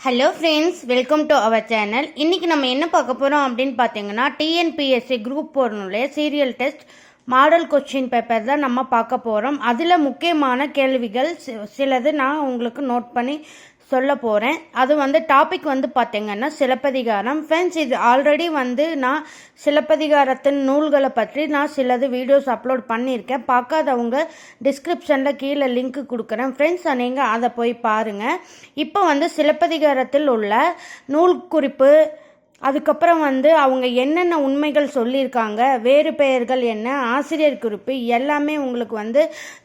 Hello friends welcome to our channel இன்றைக்கி நம்ம என்ன பார்க்க போகிறோம் அப்படின்னு பார்த்தீங்கன்னா TNPSC group போர்னுடைய serial test model question paper தான் நம்ம பார்க்க போகிறோம் அதில் முக்கியமான கேள்விகள் சிலது நான் உங்களுக்கு நோட் பண்ணி சொல்ல போகிறேன் அது வந்து டாபிக் வந்து பார்த்தீங்கன்னா சிலப்பதிகாரம். ஃப்ரெண்ட்ஸ் இது ஆல்ரெடி வந்து நான் சிலப்பதிகாரத்தின் நூல்களை பற்றி நான் சிலது வீடியோஸ் அப்லோட் பண்ணியிருக்கேன். பார்க்காதவங்க டிஸ்கிரிப்ஷனில் கீழே லிங்க் கொடுக்குறேன். ஃப்ரெண்ட்ஸ் நீங்கள் அதை போய் பாருங்கள் இப்போ வந்து சிலப்பதிகாரத்தில் உள்ள நூல் குறிப்பு அதுக்கப்புறம் வந்து அவங்க என்னென்ன உண்மைகள் சொல்லியிருக்காங்க வேறு பெயர்கள் என்ன ஆசிரியர் குறிப்பு எல்லாமே உங்களுக்கு வந்து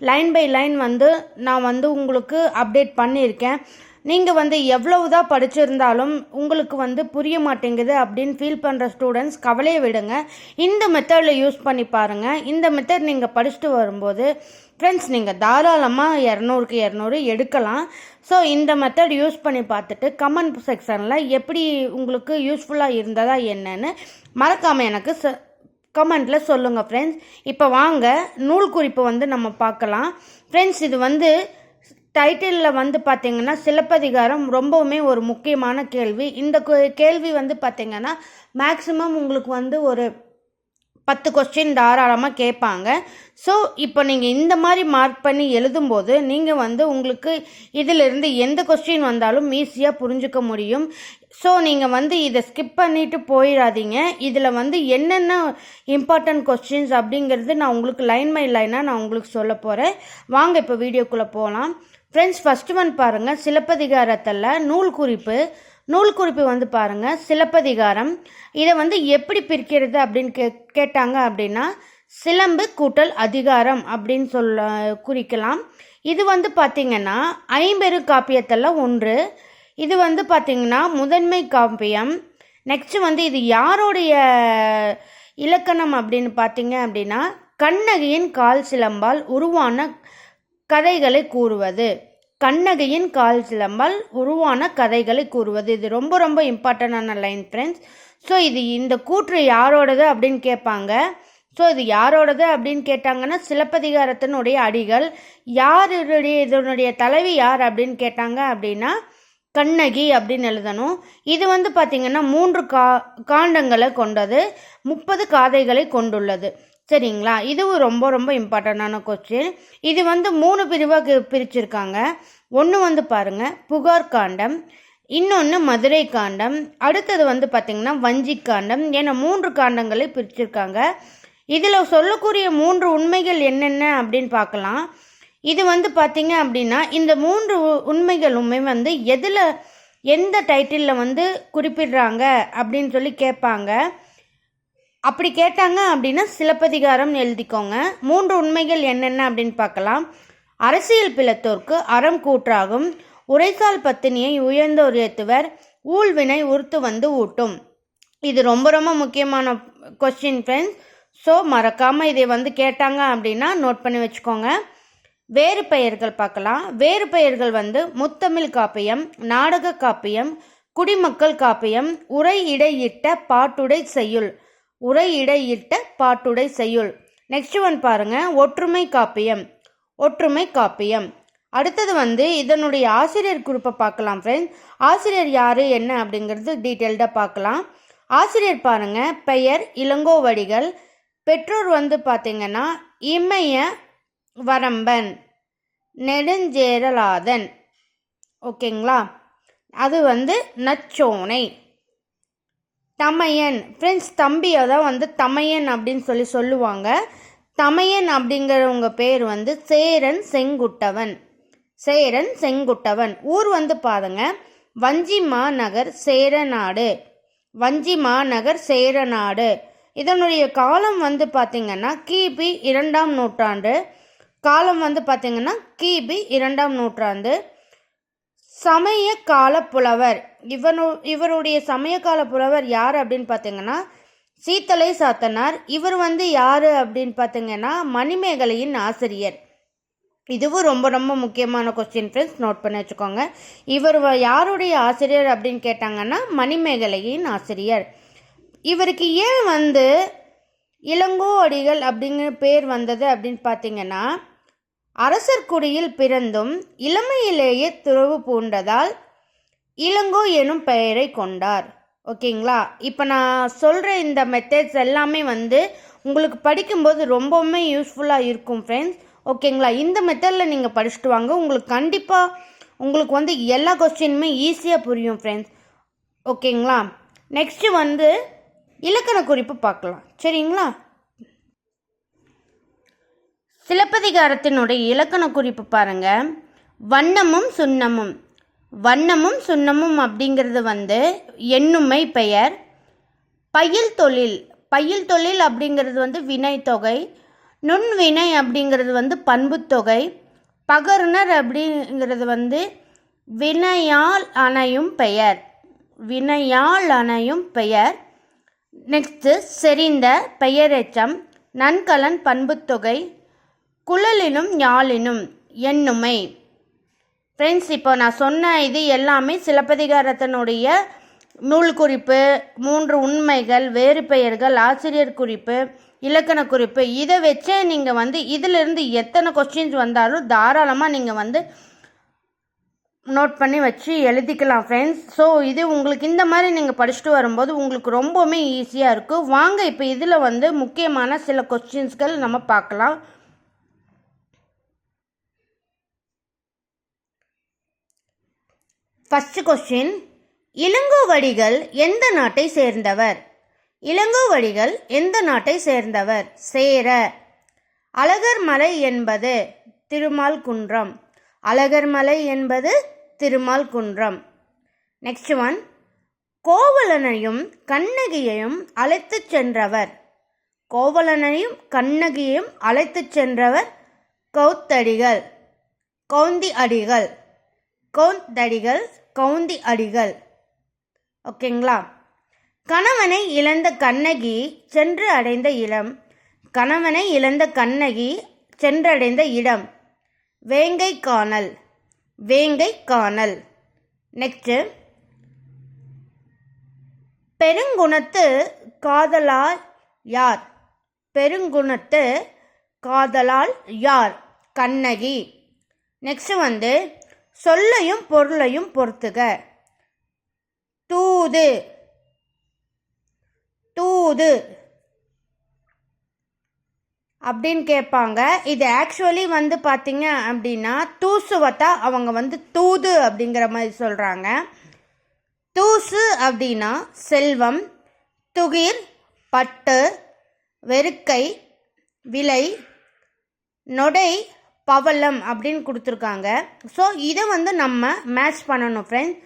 லைன் பை லைன் வந்து நான் வந்து உங்களுக்கு அப்டேட் பண்ணியிருக்கேன். நீங்கள் வந்து எவ்வளவுதான் படிச்சிருந்தாலும் உங்களுக்கு வந்து புரிய மாட்டேங்குது அப்படின்னு ஃபீல் பண்ணுற ஸ்டூடெண்ட்ஸ் கவலையை விடுங்க. இந்த மெத்தடில் யூஸ் பண்ணி பாருங்கள் இந்த மெத்தட் நீங்கள் படிச்சுட்டு வரும்போது ஃப்ரெண்ட்ஸ் நீங்கள் தாராளமாக இரநூறுக்கு இரநூறு எடுக்கலாம். ஸோ இந்த மெத்தட் யூஸ் பண்ணி பார்த்துட்டு கமெண்ட் செக்ஷனில் எப்படி உங்களுக்கு யூஸ்ஃபுல்லாக இருந்ததா என்னன்னு மறக்காமல் எனக்கு ச கமெண்ட்டில் சொல்லுங்கள் ஃப்ரெண்ட்ஸ் இப்போ வாங்க நூல் குறிப்பு வந்து நம்ம பார்க்கலாம். ஃப்ரெண்ட்ஸ் இது வந்து டைட்டிலில் வந்து பார்த்திங்கன்னா சிலப்பதிகாரம் ரொம்பவுமே ஒரு முக்கியமான கேள்வி. இந்த கேள்வி வந்து பார்த்திங்கன்னா மேக்ஸிமம் உங்களுக்கு வந்து ஒரு பத்து கொஸ்டின் தாராளமாக கேட்பாங்க. ஸோ இப்போ நீங்கள் இந்த மாதிரி மார்க் பண்ணி எழுதும்போது நீங்கள் வந்து உங்களுக்கு இதிலிருந்து எந்த கொஸ்டின் வந்தாலும் ஈஸியாக புரிஞ்சுக்க முடியும். ஸோ நீங்கள் வந்து இதை ஸ்கிப் பண்ணிட்டு போயிடாதீங்க. இதில் வந்து என்னென்ன இம்பார்ட்டன்ட் கொஸ்டின்ஸ் அப்படிங்கிறது நான் உங்களுக்கு லைன் பை லைனாக நான் உங்களுக்கு சொல்ல போகிறேன் வாங்க இப்போ வீடியோக்குள்ளே போகலாம் ஃப்ரெண்ட்ஸ் ஃபஸ்ட்டு ஒன் பாருங்கள் சிலப்பதிகாரத்தில் நூல் குறிப்பு. நூல் குறிப்பு வந்து பாருங்கள் சிலப்பதிகாரம். இதை வந்து எப்படி பிரிக்கிறது அப்படின்னு கே கேட்டாங்க அப்படின்னா சிலம்பு கூட்டல் அதிகாரம் அப்படின்னு சொல்ல குறிக்கலாம். இது வந்து பார்த்தீங்கன்னா ஐம்பெரு காப்பியத்தில் ஒன்று இது வந்து பார்த்திங்கன்னா முதன்மை காப்பியம். நெக்ஸ்ட் வந்து இது யாருடைய இலக்கணம் அப்படின்னு பார்த்தீங்க அப்படின்னா கண்ணகியின் கால் சிலம்பால் உருவான கதைகளை கூறுவது. கண்ணகியின் கால் சிலம்பால் உருவான கதைகளை கூறுவது. இது ரொம்ப ரொம்ப இம்பார்ட்டண்டான லைன் ஃப்ரெண்ட்ஸ் ஸோ இது இந்த கூற்று யாரோடது அப்படின்னு கேட்பாங்க. ஸோ இது யாரோடது அப்படின்னு கேட்டாங்கன்னா சிலப்பதிகாரத்தினுடைய அடிகள். யாருடைய இதனுடைய தலைவி யார் அப்படின்னு கேட்டாங்க அப்படின்னா கண்ணகி அப்படின்னு எழுதணும். இது வந்து பார்த்திங்கன்னா மூன்று கா காண்டங்களை கொண்டது முப்பது காதைகளை கொண்டுள்ளது. சரிங்களா? இதுவும் ரொம்ப ரொம்ப இம்பார்ட்டண்டான கொஸ்டின் இது வந்து மூணு பிரிவாக பிரிச்சிருக்காங்க. ஒன்று வந்து பாருங்க புகார் காண்டம். இன்னொன்று மதுரை காண்டம். அடுத்தது வந்து பார்த்திங்கன்னா வஞ்சி காண்டம். என மூன்று காண்டங்களை பிரிச்சிருக்காங்க. இதில் சொல்லக்கூடிய மூன்று உண்மைகள் என்னென்ன அப்படின்னு பார்க்கலாம் இது வந்து பார்த்தீங்க அப்படின்னா இந்த மூன்று உண்மைகளுமே வந்து எதில் எந்த டைட்டிலில் வந்து குறிப்பிடுறாங்க அப்படின்னு சொல்லி கேட்பாங்க. அப்படி கேட்டாங்க அப்படின்னா சிலப்பதிகாரம் எழுதிக்கோங்க. மூன்று உண்மைகள் என்னென்ன அப்படின்னு பார்க்கலாம். அரசியல் பிளத்தோர்க்கு அறம் கூற்றாகும். உரைசால் பத்தினியை உயர்ந்தோர் ஏத்துவர். ஊழ்வினை உறுத்து வந்து ஊட்டும். இது ரொம்ப ரொம்ப முக்கியமான கொஸ்டின் ஃப்ரெண்ட்ஸ் ஸோ மறக்காமல் இதை வந்து கேட்டாங்க அப்படின்னா நோட் பண்ணி வச்சுக்கோங்க. வேறு பெயர்கள் பார்க்கலாம். வேறு பெயர்கள் வந்து முத்தமிழ் காப்பியம் நாடக காப்பியம் குடிமக்கள் காப்பியம் உரை இடையிட்ட பாட்டுடை செய்யுள். உரை இடையிட்ட பாட்டுடை செய்யுள். நெக்ஸ்ட் ஒன் பாருங்க. ஒற்றுமை காப்பியம். ஒற்றுமை காப்பியம். அடுத்தது வந்து இதனுடைய ஆசிரியர் குறிப்பை பார்க்கலாம் ஃப்ரெண்ட்ஸ் ஆசிரியர் யார் என்ன அப்படிங்கிறது டீட்டெயில்டாக பார்க்கலாம். ஆசிரியர் பாருங்க. பெயர் இளங்கோவடிகள். பெற்றோர் வந்து பார்த்தீங்கன்னா இமய வரம்பன் நெடுஞ்சேரலாதன். ஓகேங்களா? அது வந்து நச்சோனை. தமையன். ஃப்ரெண்ட்ஸ் தம்பியை தான் வந்து தமையன் அப்படின்னு சொல்லி சொல்லுவாங்க. தமையன் அப்படிங்கிறவங்க பேர் வந்து சேரன் செங்குட்டவன். சேரன் செங்குட்டவன். ஊர் வந்து பாருங்க. வஞ்சி மாநகர் சேரநாடு. வஞ்சி மாநகர் சேரநாடு. இதனுடைய காலம் வந்து பார்த்தீங்கன்னா கிபி இரண்டாம் நூற்றாண்டு. காலம் வந்து பார்த்திங்கன்னா கிபி இரண்டாம் நூற்றாண்டு. சமய கால புலவர். இவனு இவருடைய சமயகால புலவர் யார் அப்படின்னு பார்த்தீங்கன்னா சீத்தலை சாத்தனார். இவர் வந்து யார் அப்படின்னு பார்த்தீங்கன்னா மணிமேகலையின் ஆசிரியர். இதுவும் ரொம்ப ரொம்ப முக்கியமான கொஸ்டின் ஃப்ரெண்ட்ஸ் நோட் பண்ணி வச்சுக்கோங்க. இவர் வ- யாருடைய ஆசிரியர் அப்படின்னு கேட்டாங்கன்னா மணிமேகலையின் ஆசிரியர். இவருக்கு ஏன் வந்து இளங்கோ அடிகள் அப்படிங்கிற பேர் வந்தது அப்படின்னு பார்த்தீங்கன்னா அரசர் குடியில் பிறந்தும் இளமையிலேயே துறவு பூண்டதால் இளங்கோ எனும் பெயரை கொண்டார். ஓகேங்களா? இப்போ நான் சொல்கிற இந்த மெத்தட்ஸ் எல்லாமே வந்து உங்களுக்கு படிக்கும்போது ரொம்பவுமே யூஸ்ஃபுல்லாக இருக்கும் ஃப்ரெண்ட்ஸ் ஓகேங்களா? இந்த மெத்தடில் நீங்கள் படிச்சுட்டு வாங்க. உங்களுக்கு கண்டிப்பாக உங்களுக்கு வந்து எல்லா கொஸ்டினுமே ஈஸியாக புரியும் ஃப்ரெண்ட்ஸ் ஓகேங்களா? நெக்ஸ்ட்டு வந்து இலக்கண குறிப்பு பார்க்கலாம். சரிங்களா? சிலப்பதிகாரத்தினுடைய இலக்கண குறிப்பு பாருங்க. வண்ணமும் சுண்ணமும். வண்ணமும் சுண்ணமும் அப்படிங்கிறது வந்து எண்ணுமை பெயர். பயில் தொழில். பயில் தொழில் அப்படிங்கிறது வந்து வினைத்தொகை நுண்வினை அப்படிங்கிறது வந்து பண்புத்தொகை பகருணர் அப்படிங்கிறது வந்து வினையால் அணையும் பெயர். வினையால் அணையும் பெயர். நெக்ஸ்ட்டு செறிந்த பெயரெச்சம் நன்கலன் பண்புத்தொகை குழலினும் யாழினும் எண்ணுமை ஃப்ரெண்ட்ஸ் இப்போ நான் சொன்ன இது எல்லாமே சிலப்பதிகாரத்தினுடைய நூல் குறிப்பு மூன்று உண்மைகள் வேறு பெயர்கள் ஆசிரியர் குறிப்பு இலக்கண குறிப்பு. இதை வச்சே நீங்கள் வந்து இதிலிருந்து எத்தனை கொஸ்டின்ஸ் வந்தாலும் தாராளமாக நீங்கள் வந்து நோட் பண்ணி வச்சு எழுதிக்கலாம் ஃப்ரெண்ட்ஸ் ஸோ இது உங்களுக்கு இந்த மாதிரி நீங்கள் படிச்சுட்டு வரும்போது உங்களுக்கு ரொம்பவுமே ஈஸியாக இருக்கும் வாங்க இப்போ இதில் வந்து முக்கியமான சில கொஸ்டின்ஸ்கள் நம்ம பார்க்கலாம். ஃபஸ்ட்டு கொஸ்டின் இளங்கோவடிகள் எந்த நாட்டை சேர்ந்தவர்? இளங்கோவடிகள் எந்த நாட்டை சேர்ந்தவர்? சேர. அழகர் மலை என்பது திருமால் குன்றம். அழகர் மலை என்பது திருமால் குன்றம். நெக்ஸ்ட் ஒன் கோவலனையும் கண்ணகியையும் அழைத்துச் சென்றவர். கோவலனையும் கண்ணகியையும் அழைத்துச் சென்றவர் கௌத்தடிகள் கவுந்தி அடிகள். கவுந்தடிகள் கவுந்தி அடிகள். ஓகேங்களா கணவனை இழந்த கண்ணகி சென்று அடைந்த இடம் கணவனை இழந்த கண்ணகி சென்றடைந்த இடம். வேங்கை காணல் வேங்கை காணல் நெக்ஸ்ட்டு பெருங்குணத்து காதலால் யார்? பெருங்குணத்து காதலால் யார்? கண்ணகி. நெக்ஸ்ட் வந்து சொல்லையும் பொருளையும் பொறுத்துக. தூது. தூது. அப்படின்னு கேட்பாங்க. இது ஆக்சுவலி வந்து பார்த்தீங்க அப்படின்னா தூசுவத்தா அவங்க வந்து தூது அப்படிங்கிற மாதிரி சொல்கிறாங்க தூசு அப்படின்னா செல்வம் துகிர் பட்டு வெறுக்கை விலை நொடை பவளம் அப்படின்னு கொடுத்துருக்காங்க. ஸோ இதை வந்து நம்ம மேட்ச் பண்ணணும் ஃப்ரெண்ட்ஸ்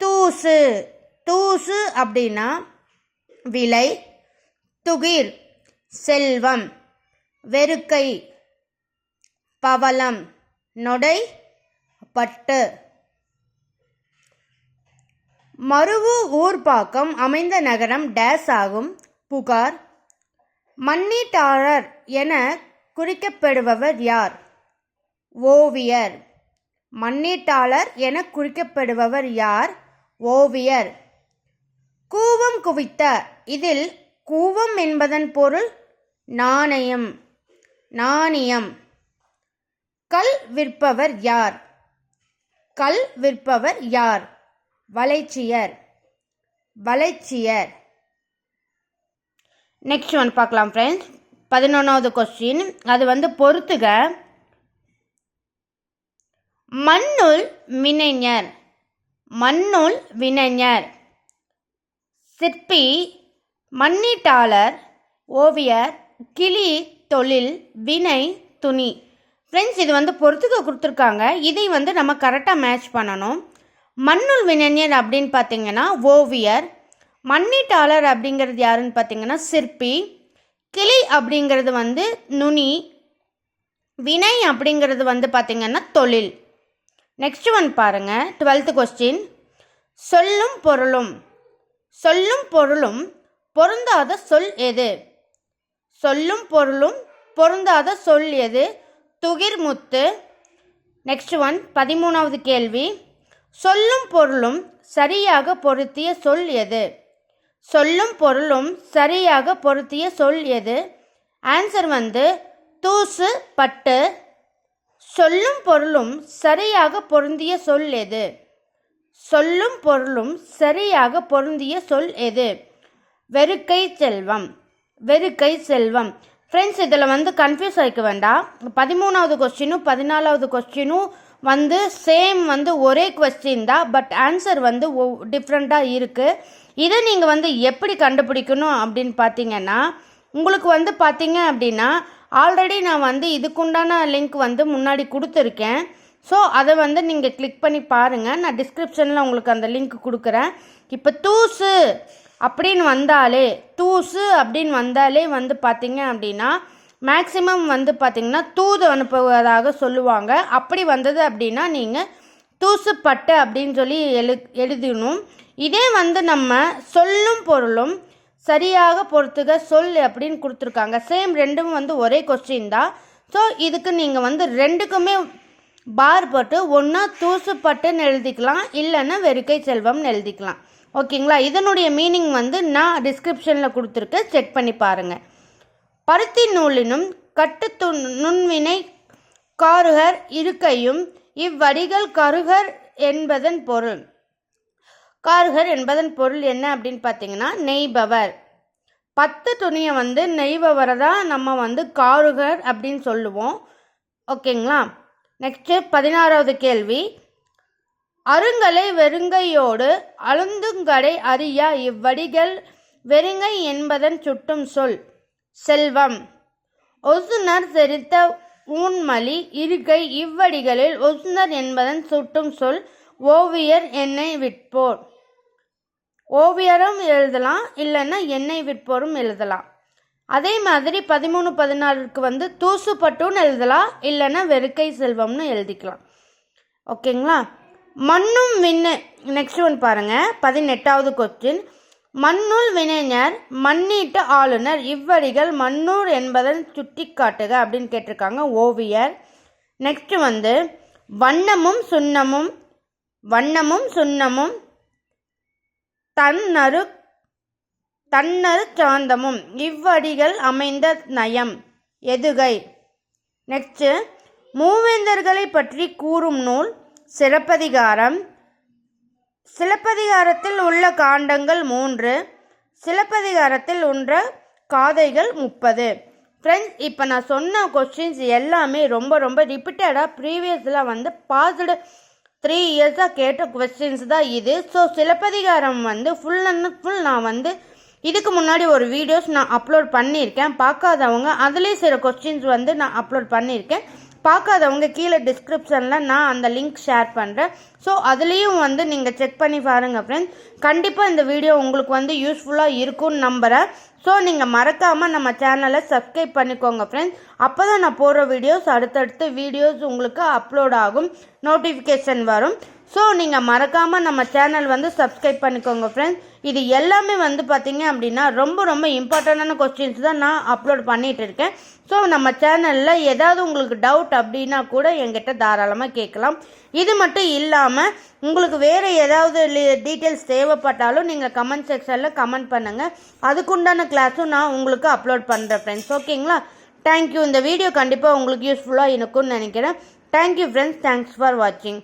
தூசு. தூசு அப்படின்னா விலை துகிர் செல்வம். வெறுக்கை பவளம் நொடை பட்டு. மருவு ஊர்பாக்கம் அமைந்த நகரம் டேஸ் ஆகும். புகார் மன்னீட்டாளர் என குறிக்கப்படுபவர் யார்? ஓவியர். மன்னீட்டாளர் என குறிக்கப்படுபவர் யார்? ஓவியர். கூவம் குவித்த இதில் கூவம் என்பதன் பொருள் நாணயம். நாணயம். கல் விற்பவர் யார்? கல் விற்பவர் யார்? வளைச்சியர். வளைச்சியர். நெக்ஸ்ட் ஒன் பார்க்கலாம் ஃப்ரெண்ட்ஸ் பதினொன்றாவது கொஸ்டின் அது வந்து பொறுத்துக. மண்ணுள் வினைஞர். மண்ணுள் வினைஞர். சிற்பி மண்ணீட்டாளர் ஓவியர் கிளி தொழில் வினை துணி. ஃப்ரெண்ட்ஸ் இது வந்து பொறுத்துக்க கொடுத்துருக்காங்க. இதை வந்து நம்ம கரெக்டாக மேட்ச் பண்ணணும். மண்ணுள் வினைஞர் அப்படின்னு பார்த்தீங்கன்னா ஓவியர். மண்ணீட்டாளர் அப்படிங்கிறது யாருன்னு பார்த்தீங்கன்னா சிற்பி. கிளி அப்படிங்கிறது வந்து நுனி. வினை அப்படிங்கிறது வந்து பார்த்திங்கன்னா தொழில். நெக்ஸ்ட் ஒன் பாருங்கள் டுவெல்த்து கொஸ்டின் சொல்லும் பொருளும். சொல்லும் பொருளும் பொருந்தாத சொல் எது? சொல்லும் பொருளும் பொருந்தாத சொல் எது? துகிர்முத்து. நெக்ஸ்ட் ஒன் பதிமூணாவது கேள்வி. சொல்லும் பொருளும் சரியாக பொருத்திய சொல் எது? சொல்லும் பொருளும் சரியாக பொருத்திய சொல் எது? ஆன்சர் வந்து தூசு பட்டு. சொல்லும் பொருளும் சரியாக பொருந்திய சொல் எது? சொல்லும் பொருளும் சரியாக பொருந்திய சொல் எது? வெறுக்கை செல்வம். வெறுக்கை செல்வம். ஃப்ரெண்ட்ஸ் இதில் வந்து கன்ஃபியூஸ் ஆகிக்க வேண்டாம் பதிமூணாவது கொஸ்டினும் பதினாலாவது கொஸ்டினும் வந்து சேம் வந்து ஒரே கொஸ்டின் தான். பட் ஆன்சர் வந்து டிஃப்ரெண்ட்டாக இருக்குது இதை நீங்கள் வந்து எப்படி கண்டுபிடிக்கணும் அப்படின்னு பார்த்தீங்கன்னா உங்களுக்கு வந்து பார்த்தீங்க அப்படின்னா ஆல்ரெடி நான் வந்து இதுக்குண்டான லிங்க் வந்து முன்னாடி கொடுத்துருக்கேன். ஸோ அதை வந்து நீங்கள் கிளிக் பண்ணி பாருங்கள் நான் டிஸ்கிரிப்ஷனில் உங்களுக்கு அந்த லிங்க் கொடுக்குறேன். இப்போ தூசு அப்படின்னு வந்தாலே தூசு அப்படின்னு வந்தாலே வந்து பார்த்திங்க அப்படின்னா மேக்சிமம் வந்து பார்த்திங்கன்னா தூது அனுப்புவதாக சொல்லுவாங்க. அப்படி வந்தது அப்படின்னா நீங்கள் தூசுப்பட்டு அப்படின்னு சொல்லி எழு எழுதணும். இதே வந்து நம்ம சொல்லும் பொருளும் சரியாக பொறுத்துக சொல் அப்படின்னு கொடுத்துருக்காங்க. சேம் ரெண்டும் வந்து ஒரே கொஸ்டின் தான். ஸோ இதுக்கு நீங்கள் வந்து ரெண்டுக்குமே பார் போட்டு ஒன்றா தூசுப்பட்டுன்னு எழுதிக்கலாம் இல்லைன்னா வெறுக்கை செல்வம்னு எழுதிக்கலாம். ஓகேங்களா? இதனுடைய மீனிங் வந்து நான் டிஸ்கிரிப்ஷனில் கொடுத்துருக்கேன் செக் பண்ணி பாருங்கள் பருத்தி நூலினும் கட்டு நுண்வினை காருகர் இருக்கையும் இவ்வடிகள் கருகர் என்பதன் பொருள். காருகர் என்பதன் பொருள் என்ன அப்படின்னு பார்த்தீங்கன்னா நெய்பவர். பத்து துணியை வந்து நெய்பவரை தான் நம்ம வந்து காருகர் அப்படின்னு சொல்லுவோம். ஓகேங்களா? நெக்ஸ்ட்டு பதினாறாவது கேள்வி. அருங்கலை வெறுங்கையோடு அழுந்துங்கடை அறியா இவ்வடிகள் வெறுங்கை என்பதன் சுட்டும் சொல். செல்வம். ஒசுனர் தெரித்த ஊன்மலி இருக்கை இவ்வடிகளில் ஒசுனர் என்பதன் சுட்டும் சொல் ஓவியர் எண்ணெய் விற்போர். ஓவியரும் எழுதலாம் இல்லைன்னா எண்ணெய் விற்போரும் எழுதலாம். அதே மாதிரி பதிமூணு பதினாலுக்கு வந்து தூசுப்பட்டுன்னு எழுதலாம் இல்லைன்னா வெறுக்கை செல்வம்னு எழுதிக்கலாம். ஓகேங்களா? மண்ணும் விண்ணு. நெக்ஸ்ட் ஒன் பாருங்கள் பதினெட்டாவது கொஸ்டின் மண்ணுள் வினைஞர் மண்ணீட்டு ஆளுநர் இவ்வடிகள் மண்ணூர் என்பதன் சுட்டி காட்டுக அப்படின்னு கேட்டிருக்காங்க ஓவியர். நெக்ஸ்ட் வந்து வண்ணமும் சுண்ணமும் வண்ணமும் சுண்ணமும் தன்னரு தன்னரு சாந்தமும் இவ்வடிகள் அமைந்த நயம் எதுகை. நெக்ஸ்ட்டு மூவேந்தர்களை பற்றி கூறும் நூல் சிலப்பதிகாரம். சிலப்பதிகாரத்தில் உள்ள காண்டங்கள் மூன்று. சிலப்பதிகாரத்தில் உள்ள காதைகள் முப்பது. ஃப்ரெண்ட்ஸ் இப்போ நான் சொன்ன கொஸ்டின்ஸ் எல்லாமே ரொம்ப ரொம்ப ரிப்பீட்டடாக ப்ரீவியஸில் வந்து பாஸ்டு த்ரீ இயர்ஸாக கேட்ட கொஸ்டின்ஸ் தான் இது. ஸோ சிலப்பதிகாரம் வந்து ஃபுல் அண்ட் ஃபுல் நான் வந்து இதுக்கு முன்னாடி ஒரு வீடியோஸ் நான் அப்லோட் பண்ணியிருக்கேன். பார்க்காதவங்க அதுலேயும் சில கொஸ்டின்ஸ் வந்து நான் அப்லோட் பண்ணியிருக்கேன். பார்க்காதவங்க கீழே டிஸ்கிரிப்ஷனில் நான் அந்த லிங்க் ஷேர் பண்ணுறேன் ஸோ அதுலேயும் வந்து நீங்கள் செக் பண்ணி பாருங்கள் ஃப்ரெண்ட்ஸ் கண்டிப்பாக இந்த வீடியோ உங்களுக்கு வந்து யூஸ்ஃபுல்லாக இருக்கும்னு நம்புகிறேன் ஸோ நீங்கள் மறக்காமல் நம்ம சேனலை சப்ஸ்கிரைப் பண்ணிக்கோங்க ஃப்ரெண்ட்ஸ் அப்போ தான் நான் போடுற வீடியோஸ் அடுத்தடுத்து வீடியோஸ் உங்களுக்கு அப்லோட் ஆகும். நோட்டிஃபிகேஷன் வரும். ஸோ நீங்கள் மறக்காமல் நம்ம சேனல் வந்து சப்ஸ்கிரைப் பண்ணிக்கோங்க ஃப்ரெண்ட்ஸ் இது எல்லாமே வந்து பார்த்தீங்க அப்படின்னா ரொம்ப ரொம்ப இம்பார்ட்டண்டான கொஸ்டின்ஸ் தான் நான் அப்லோட் பண்ணிகிட்டு இருக்கேன். ஸோ நம்ம சேனலில் ஏதாவது உங்களுக்கு டவுட் அப்படின்னா கூட எங்கிட்ட தாராளமாக கேட்கலாம். இது மட்டும் இல்லாமல் உங்களுக்கு வேறு ஏதாவது டீட்டெயில்ஸ் தேவைப்பட்டாலும் நீங்கள் கமெண்ட் செக்ஷனில் கமெண்ட் பண்ணுங்கள் அதுக்குண்டான கிளாஸும் நான் உங்களுக்கு அப்லோட் பண்ணுறேன் ஃப்ரெண்ட்ஸ் ஓகேங்களா தேங்க்யூ இந்த வீடியோ கண்டிப்பாக உங்களுக்கு யூஸ்ஃபுல்லாக இருக்கும்னு நினைக்கிறேன். தேங்க்யூ ஃப்ரெண்ட்ஸ் தேங்க்ஸ் ஃபார் வாட்சிங்